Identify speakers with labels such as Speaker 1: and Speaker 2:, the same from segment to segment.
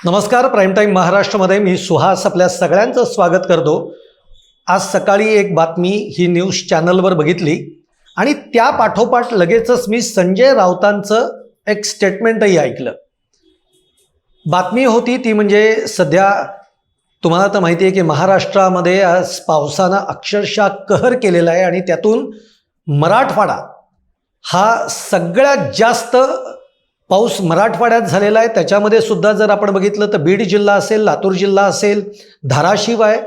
Speaker 1: नमस्कार prime time महाराष्ट्रामध्ये मी सुहास आपल्या सगळ्यांचं स्वागत करतो. आज सकाळी एक बातमी ही न्यूज चॅनलवर बघितली आणि त्या पाठोपाठ लगेचच मी संजय राऊतांचं एक स्टेटमेंटही ऐकलं. बातमी होती ती म्हणजे सध्या तुम्हाला तर माहिती आहे की महाराष्ट्रामध्ये आज पावसानं अक्षरशः कहर केलेला आहे आणि त्यातून मराठवाडा हा सगळ्यात जास्त पाऊस मराठवाड्यात झालेला आहे. त्याच्यामध्ये सुद्धा जर आपण बघितलं तर बीड जिल्हा असेल लातूर जिल्हा असेल धाराशिव आहे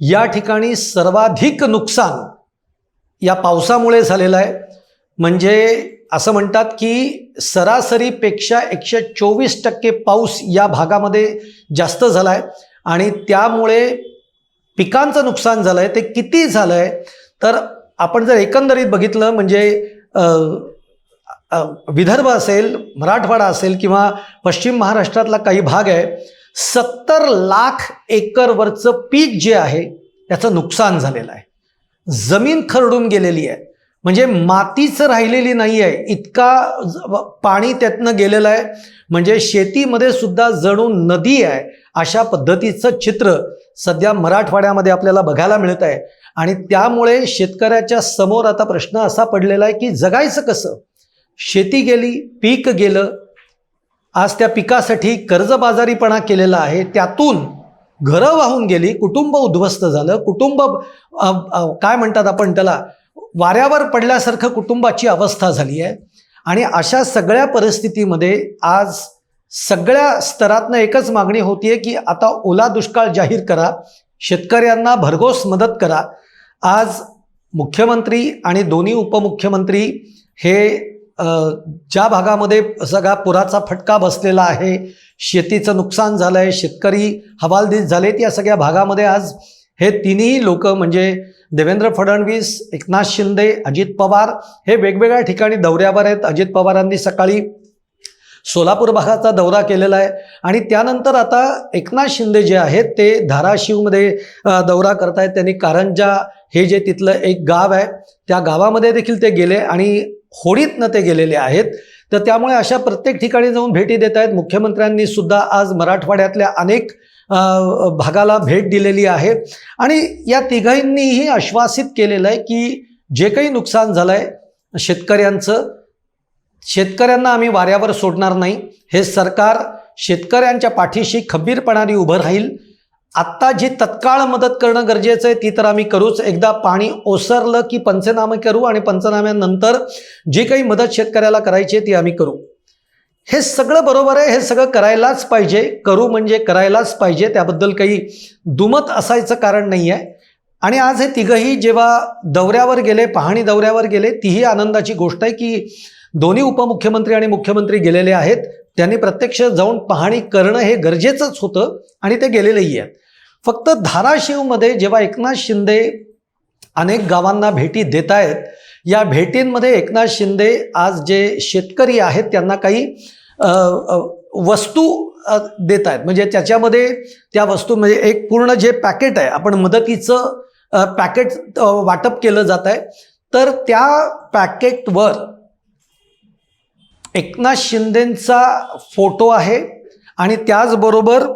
Speaker 1: या ठिकाणी सर्वाधिक नुकसान या पावसामुळे झालेलं आहे. म्हणजे असं म्हणतात की सरासरीपेक्षा एकशे चोवीस टक्के पाऊस या भागामध्ये जास्त झाला आहे आणि त्यामुळे पिकांचं नुकसान झालं आहे ते किती झालं आहे तर आपण जर एकंदरीत बघितलं म्हणजे विदर्भ असेल मराठवाडा असेल किंवा पश्चिम महाराष्ट्रातला काही भाग आहे सत्तर लाख एकरवरचं पीक जे आहे त्याचं नुकसान झालेलं आहे. जमीन खरडून गेलेली आहे. म्हणजे मातीच राहिलेली नाही आहे. इतका पाणी त्यातनं गेलेलं आहे. म्हणजे शेतीमध्ये सुद्धा जणू नदी आहे अशा पद्धतीचं चित्र सध्या मराठवाड्यामध्ये आपल्याला बघायला मिळत आहे आणि त्यामुळे शेतकऱ्याच्या समोर आता प्रश्न असा पडलेला आहे की जगायचं कसं? शेती गेली पीक गेलं आज त्या पिकासाठी कर्जबाजारीपणा केलेला आहे. त्यातून घरं वाहून गेली कुटुंब उद्ध्वस्त झालं. कुटुंब काय म्हणतात आपण त्याला वाऱ्यावर पडल्यासारखं कुटुंबाची अवस्था झाली आहे. आणि अशा सगळ्या परिस्थितीमध्ये आज सगळ्या स्तरातनं एकच मागणी होतीये की आता ओला दुष्काळ जाहीर करा शेतकऱ्यांना भरघोस मदत करा. आज मुख्यमंत्री आणि दोन्ही उपमुख्यमंत्री हे ज्या भागामध्ये सगळा पुराचा फटका बसलेला आहे शेतीचं नुकसान झालं आहे शेतकरी हवालदिल झालेत या सगळ्या भागामध्ये आज हे तिन्ही लोक म्हणजे देवेंद्र फडणवीस एकनाथ शिंदे अजित पवार हे वेगवेगळ्या ठिकाणी दौऱ्यावर आहेत. अजित पवारांनी सकाळी सोलापूर भागाचा दौरा केलेला आहे. आणि त्यानंतर आता एकनाथ शिंदे जे आहेत ते धाराशिवमध्ये दौरा दौरा करतायत. त्यांनी कारंजा हे जे तिथलं एक गाव आहे त्या गावामध्ये देखील ते गेले आणि होडीतनं ते गेलेले आहेत. तर त्यामुळे अशा प्रत्येक ठिकाणी जाऊन भेटी देत आहेत. मुख्यमंत्र्यांनी सुद्धा आज मराठवाड्यातल्या अनेक भागाला भेट दिलेली आहे. आणि या तिघांनीही आश्वासित केलेलं आहे की जे काही नुकसान झालं आहे शेतकऱ्यांचं शेतकऱ्यांना आम्ही वाऱ्यावर सोडणार नाही. हे सरकार शेतकऱ्यांच्या पाठीशी खंबीरपणाने उभं राहील. आत्ता जी तत्काळ मदत करणं गरजेचं आहे ती तर आम्ही करूच. एकदा पाणी ओसरलं की पंचनामे करू आणि पंचनाम्यानंतर जी काही मदत शेतकऱ्याला करायची आहे ती आम्ही करू. हे सगळं बरोबर आहे हे सगळं करायलाच पाहिजे. करू म्हणजे करायलाच पाहिजे. त्याबद्दल काही दुमत असायचं कारण नाही आहे. आणि आज हे तिघंही जेव्हा दौऱ्यावर गेले पाहणी दौऱ्यावर गेले तीही आनंदाची गोष्ट आहे की दोन्ही उपमुख्यमंत्री आणि मुख्यमंत्री गेलेले आहेत. त्यांनी प्रत्यक्ष जाऊन पाहणी करणं हे गरजेचंच होतं आणि ते गेलेलेही आहेत. फक्त धाराशिवमध्ये जेव्हा एकनाथ शिंदे अनेक गावांना भेटी देत आहेत या भेटींमध्ये एकनाथ शिंदे आज जे शेतकरी आहेत त्यांना काही वस्तू देत आहेत म्हणजे त्याच्यामध्ये त्या वस्तू म्हणजे एक पूर्ण जे पॅकेट आहे आपण मदतीचं पॅकेट वाटप केलं जात आहे तर त्या पॅकेटवर एकनाथ शिंदेंचा फोटो आहे आणि त्याचबरोबर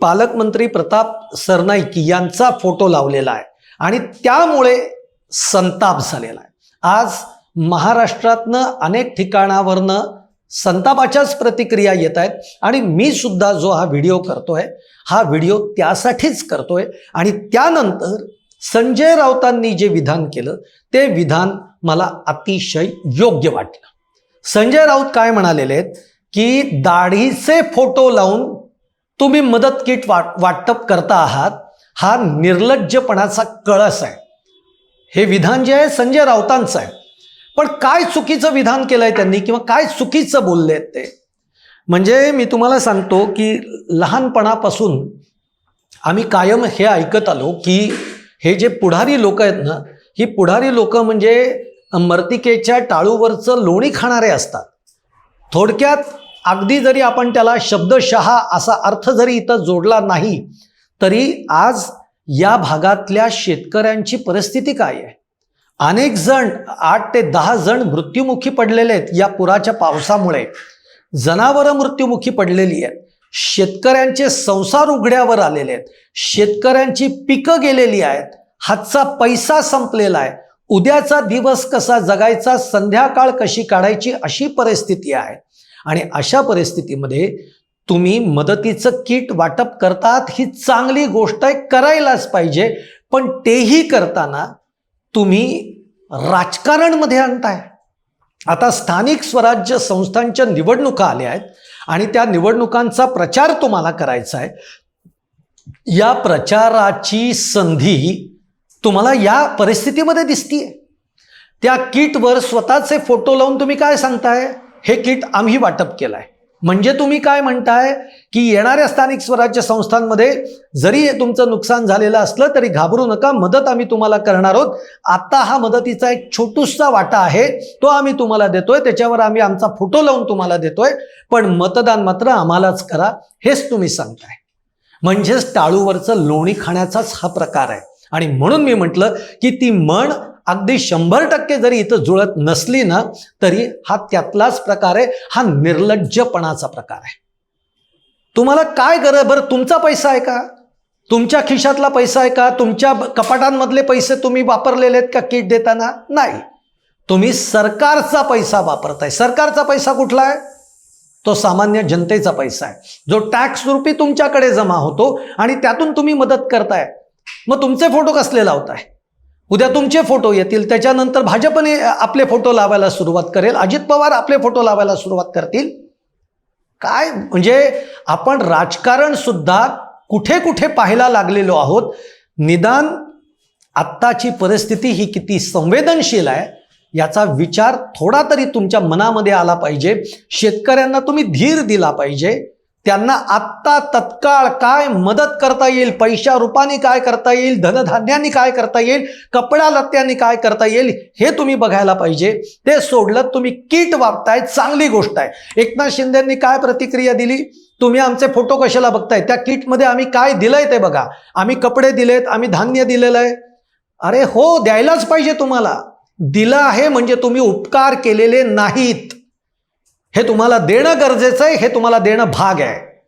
Speaker 1: पालकमंत्री प्रताप सरनाईक यांचा फोटो लावलेला आहे. आणि त्यामुळे संताप झालेला आहे. आज महाराष्ट्रातनं अनेक ठिकाणावरनं संतापाच्याच प्रतिक्रिया येत आहेत. आणि मी सुद्धा जो हा व्हिडिओ करतोय हा व्हिडिओ त्यासाठीच करतोय. आणि त्यानंतर संजय राऊतांनी जे विधान केलं ते विधान मला अतिशय योग्य वाटलं. संजय राऊत काय म्हणालेले आहेत? की दाढीचे फोटो लावून तुम्ही मदत किट वाट वाटप करता आहात हा निर्लज्जपणाचा कळस आहे. हे विधान जे आहे संजय राऊतांचं आहे. पण काय चुकीचं विधान केलंय त्यांनी किंवा काय चुकीचं बोलले आहेत ते? म्हणजे मी तुम्हाला सांगतो की लहानपणापासून आम्ही कायम हे ऐकत आलो की हे जे पुढारी लोक आहेत ना ही पुढारी लोक म्हणजे मर्तिकेच्या टाळूवरचं लोणी खाणारे असतात. थोडक्यात अगदी जरी आपण त्याला शब्दशहा असा अर्थ जरी इथं जोडला नाही तरी आज या भागातल्या शेतकऱ्यांची परिस्थिती काय आहे? अनेक जण आठ ते दहा जण मृत्युमुखी पडलेले आहेत या पुराच्या पावसामुळे. जनावरं मृत्युमुखी पडलेली आहेत. शेतकऱ्यांचे संसार उघड्यावर आलेले आहेत. शेतकऱ्यांची पिकं गेलेली आहेत. हातचा पैसा संपलेला आहे. उद्याचा दिवस कसा जगायचा संध्याकाळ कशी काढायची अशी परिस्थिती आहे. आणि अशा परिस्थितीमध्ये तुम्ही मदतीचं किट वाटप करतात ही चांगली गोष्ट आहे करायलाच पाहिजे. पण तेही करताना तुम्ही राजकारणमध्ये आणताय. आता स्थानिक स्वराज्य संस्थांच्या निवडणुका आल्या आहेत आणि त्या निवडणुकांचा प्रचार तुम्हाला करायचा आहे. या प्रचाराची संधी तुम्हाला या परिस्थितीमध्ये दिसतीये. त्या किटवर स्वतःचे फोटो लावून तुम्ही काय सांगताय? हे किट आम्ही वाटप केलंय. म्हणजे तुम्ही काय म्हणताय की येणाऱ्या स्थानिक स्वराज्य संस्थांमध्ये जरी तुमचं नुकसान झालेलं असलं तरी घाबरू नका मदत आम्ही तुम्हाला करणार आहोत. आता हा मदतीचा एक छोटूसा वाटा आहे तो आम्ही तुम्हाला देतोय त्याच्यावर आम्ही आमचा फोटो लावून तुम्हाला देतोय पण मतदान मात्र आम्हालाच करा हेच तुम्ही सांगताय. म्हणजेच टाळूवरचं लोणी खाण्याचाच हा प्रकार आहे. आणि म्हणून मी म्हटलं की ती म्हण अगदी शंभर टक्के जरी इथं जुळत नसली ना तरी हा त्यातलाच प्रकार आहे. हा निर्लज्जपणाचा प्रकार आहे. तुम्हाला काय गरज बरं तुमचा पैसा आहे का? तुमच्या खिशातला पैसा आहे का? तुमच्या कपाटांमधले पैसे तुम्ही वापरलेले आहेत का किट देताना? नाही. तुम्ही सरकारचा पैसा वापरताय. सरकारचा पैसा कुठला आहे? तो सामान्य जनतेचा पैसा आहे. जो टॅक्स रुपी तुमच्याकडे जमा होतो आणि त्यातून तुम्ही मदत करताय. मग तुमचे फोटो कसले लावताय? उद्या तुमचे फोटो येतील. त्याच्यानंतर भाजपने आपले फोटो लावायला सुरुवात करेल. अजित पवार आपले फोटो लावायला सुरुवात करतील. काय? म्हणजे आपण राजकारण सुद्धा कुठे कुठे पाहायला लागलेलो आहोत. निदान आत्ताची परिस्थिती ही किती संवेदनशील आहे याचा विचार थोडा तरी तुमच्या मनामध्ये आला पाहिजे. शेतकऱ्यांना तुम्ही धीर दिला पाहिजे. त्यांना आत्ता तत्काळ काय मदत करता येईल? पैशा रूपाने काय करता येईल? धनधान्याने काय करता येईल? कपडा लत्त्यांनी काय करता येईल? हे तुम्ही बघायला पाहिजे. ते सोडलं तुम्ही किट वापताय चांगली गोष्ट आहे. एकनाथ शिंदेंनी काय प्रतिक्रिया दिली? तुम्ही आमचे फोटो कशाला बघताय? त्या किटमध्ये आम्ही काय दिलंय ते बघा. आम्ही कपडे दिलेत आम्ही धान्य दिलेलं आहे. अरे हो द्यायलाच पाहिजे तुम्हाला. दिलं आहे म्हणजे तुम्ही उपकार केलेले नाहीत. हे तुम्हाला देणं गरजेचं आहे हे तुम्हाला देणं भाग आहे.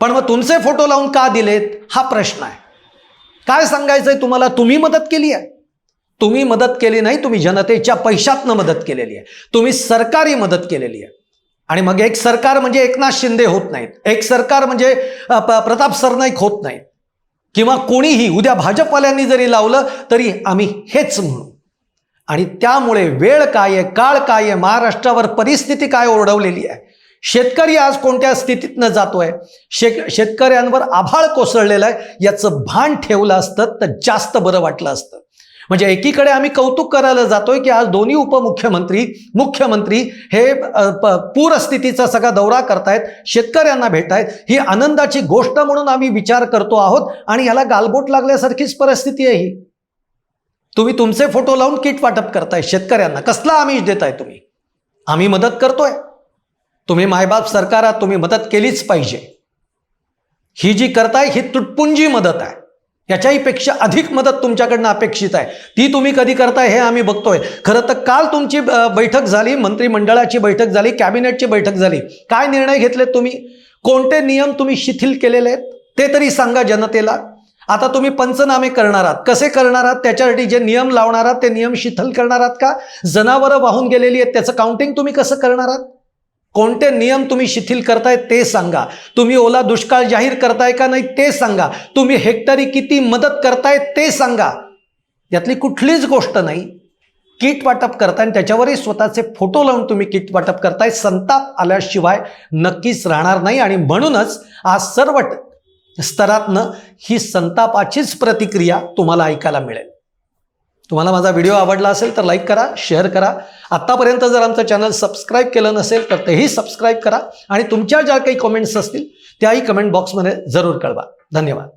Speaker 1: पण मग तुमचे फोटो लावून का दिलेत? हा प्रश्न आहे. काय सांगायचं आहे तुम्हाला? तुम्ही मदत केली आहे. तुम्ही मदत केली नाही तुम्ही जनतेच्या पैशातनं मदत केलेली आहे. तुम्ही सरकारी मदत केलेली आहे. आणि मग एक सरकार म्हणजे एकनाथ शिंदे होत नाहीत. एक सरकार म्हणजे प- प्रताप सरनाईक होत नाहीत. किंवा कोणीही उद्या भाजपवाल्यांनी जरी लावलं तरी आम्ही हेच म्हणू. आणि त्यामुळे वेळ काय आहे काळ काय आहे महाराष्ट्रावर परिस्थिती काय ओरडवलेली आहे? शेतकरी आज कोणत्या स्थितीतनं जातोय? शेक शेतकऱ्यांवर आभाळ कोसळलेलं आहे याचं भान ठेवलं असतं तर जास्त बरं वाटलं असतं. म्हणजे एकीकडे आम्ही कौतुक करायला जातोय की आज दोन्ही उपमुख्यमंत्री मुख्यमंत्री हे पूरस्थितीचा सगळा दौरा करतायत शेतकऱ्यांना भेटायत ही आनंदाची गोष्ट म्हणून आम्ही विचार करतो आहोत आणि याला गालबोट लागल्यासारखीच परिस्थिती आहे ही. तुम्ही तुमचे फोटो लावून किट वाटप करताय शेतकऱ्यांना. कसला आमिष देताय तुम्ही? आम्ही मदत करतोय. तुम्ही मायबाप सरकारात तुम्ही मदत केलीच पाहिजे. ही जी करताय ही तुटपुंजी मदत आहे. याच्याही पेक्षा अधिक मदत तुमच्याकडनं अपेक्षित आहे. ती तुम्ही कधी करताय हे आम्ही बघतोय. खरं तर काल तुमची बैठक झाली मंत्रिमंडळाची बैठक झाली कॅबिनेटची बैठक झाली. काय निर्णय घेतलेत तुम्ही? कोणते नियम तुम्ही शिथिल केलेले आहेत? ते तरी सांगा जनतेला. आता तुम्ही पंचनामे करणार आहात. कसे करणार आहात? त्याच्यासाठी जे नियम लावणार आहात ते नियम शिथिल करणार आहात का? जनावरं वाहून गेलेली आहेत त्याचं काउंटिंग तुम्ही कसं करणार आहात? कोणते नियम तुम्ही शिथिल करताय ते सांगा. तुम्ही ओला दुष्काळ जाहीर करताय का नाही ते सांगा. तुम्ही हेक्टरी किती मदत करताय ते सांगा. यातली कुठलीच गोष्ट नाही. किट वाटप करताय आणि त्याच्यावरही स्वतःचे फोटो लावून तुम्ही किट वाटप करताय. संताप आल्याशिवाय नक्कीच राहणार नाही आणि म्हणूनच आज सर्व स्तरातनं ही संतापाचीच प्रतिक्रिया तुम्हाला ऐकायला मिळेल. तुम्हाला माझा व्हिडिओ आवडला असेल तर लाईक करा शेअर करा. आत्तापर्यंत जर आमचं चॅनल सबस्क्राईब केलं नसेल तर तेही सबस्क्राईब करा आणि तुमच्या ज्या काही कमेंट्स असतील त्याही कमेंट बॉक्समध्ये जरूर कळवा. धन्यवाद.